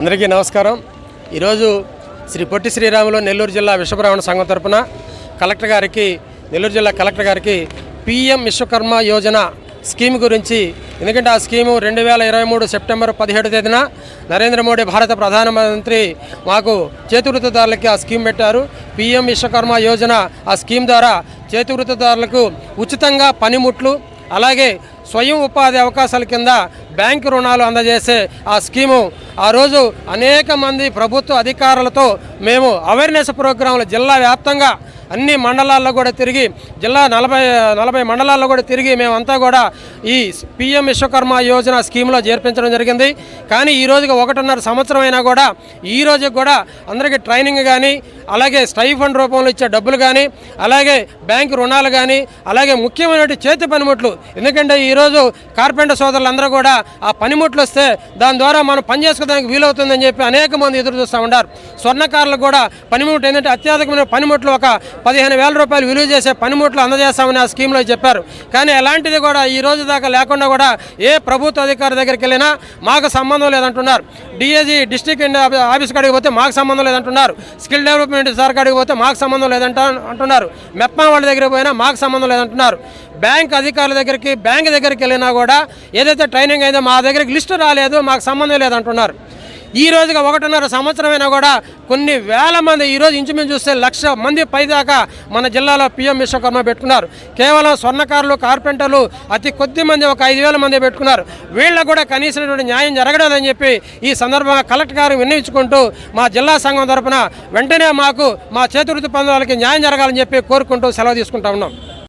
అందరికీ నమస్కారం. ఈరోజు శ్రీ పొట్టి శ్రీరాములు నెల్లూరు జిల్లా విశ్వబ్రాహ్మణ సంఘం తరపున కలెక్టర్ గారికి నెల్లూరు జిల్లా కలెక్టర్ గారికి పిఎం విశ్వకర్మ యోజన స్కీమ్ గురించి ఎందుకంటే ఆ స్కీము రెండు వేల ఇరవై మూడు సెప్టెంబర్ పదిహేడు తేదీన నరేంద్ర మోడీ భారత ప్రధానమంత్రి మాకు చేతివృత్తిదారులకి ఆ స్కీమ్ పెట్టారు. పిఎం విశ్వకర్మ యోజన ఆ స్కీమ్ ద్వారా చేతివృత్తిదారులకు ఉచితంగా పనిముట్లు అలాగే స్వయం ఉపాధి అవకాశాల కింద బ్యాంకు రుణాలు అందజేసే ఆ స్కీము. ఆ రోజు అనేక మంది ప్రభుత్వ అధికారులతో మేము అవేర్నెస్ ప్రోగ్రాంలు జిల్లా వ్యాప్తంగా అన్ని మండలాల్లో కూడా తిరిగి జిల్లా నలభై నలభై మండలాల్లో కూడా తిరిగి మేమంతా కూడా ఈ పిఎం విశ్వకర్మ యోజన స్కీమ్లో చేర్పించడం జరిగింది. కానీ ఈ రోజుకి ఒకటిన్నర సంవత్సరం అయినా కూడా ఈ రోజుకి కూడా అందరికీ ట్రైనింగ్ కానీ అలాగే స్టైఫండ్ రూపంలో ఇచ్చే డబ్బులు కానీ అలాగే బ్యాంకు రుణాలు కానీ అలాగే ముఖ్యమైన చేతి పనిముట్లు. ఎందుకంటే ఈరోజు కార్పెంటర్ సోదరులందరూ కూడా ఆ పనిముట్లు వస్తే దాని ద్వారా మనం పని చేసుకోవడానికి వీలవుతుందని చెప్పి అనేక మంది ఎదురు చూస్తూ ఉంటారు స్వర్ణకారులు కూడా పనిముట్లు ఏంటంటే అత్యాధికమైన పనిముట్లు ఒక పదిహేను వేల రూపాయలు విలువ చేసే పనిముట్లు అందజేస్తామని ఆ స్కీమ్లో చెప్పారు. కానీ అలాంటిది కూడా ఈ రోజు దాకా లేకుండా కూడా ఏ ప్రభుత్వ అధికారి దగ్గరికి వెళ్ళినా మాకు సంబంధం లేదంటున్నారు. డిఏజీ డిస్ట్రిక్ట్ ఆఫీస్ కాడికి పోతే మాకు సంబంధం లేదంటున్నారు. స్కిల్ డెవలప్మెంట్ సార్ కాడికి పోతే మాకు సంబంధం లేదంట అంటున్నారు. మెప్మా వాళ్ళ దగ్గరికి పోయినా మాకు సంబంధం లేదంటున్నారు. బ్యాంక్ అధికారుల దగ్గరికి బ్యాంక్ దగ్గరికి వెళ్ళినా కూడా ఏదైతే ట్రైనింగ్ అయిందో మా దగ్గరికి లిస్టు రాలేదు మాకు సంబంధం లేదంటున్నారు. ఈ రోజుగా ఒకటిన్నర సంవత్సరమైనా కూడా కొన్ని వేల మంది ఈరోజు ఇంచుమించు చూస్తే లక్ష మంది పైదాకా మన జిల్లాలో పిఎం విశ్వకర్మ పెట్టుకున్నారు. కేవలం స్వర్ణకారులు కార్పెంటర్లు అతి కొద్ది మంది ఒక ఐదు వేల మంది పెట్టుకున్నారు. వీళ్ళకు కూడా కనీసమైనటువంటి న్యాయం జరగలేదని చెప్పి ఈ సందర్భంగా కలెక్టర్ గారు విన్నవించుకుంటూ మా జిల్లా సంఘం తరఫున వెంటనే మాకు మా చేతివృత్తి పొందాలకి న్యాయం జరగాలని చెప్పి కోరుకుంటూ సెలవు తీసుకుంటా ఉన్నాం.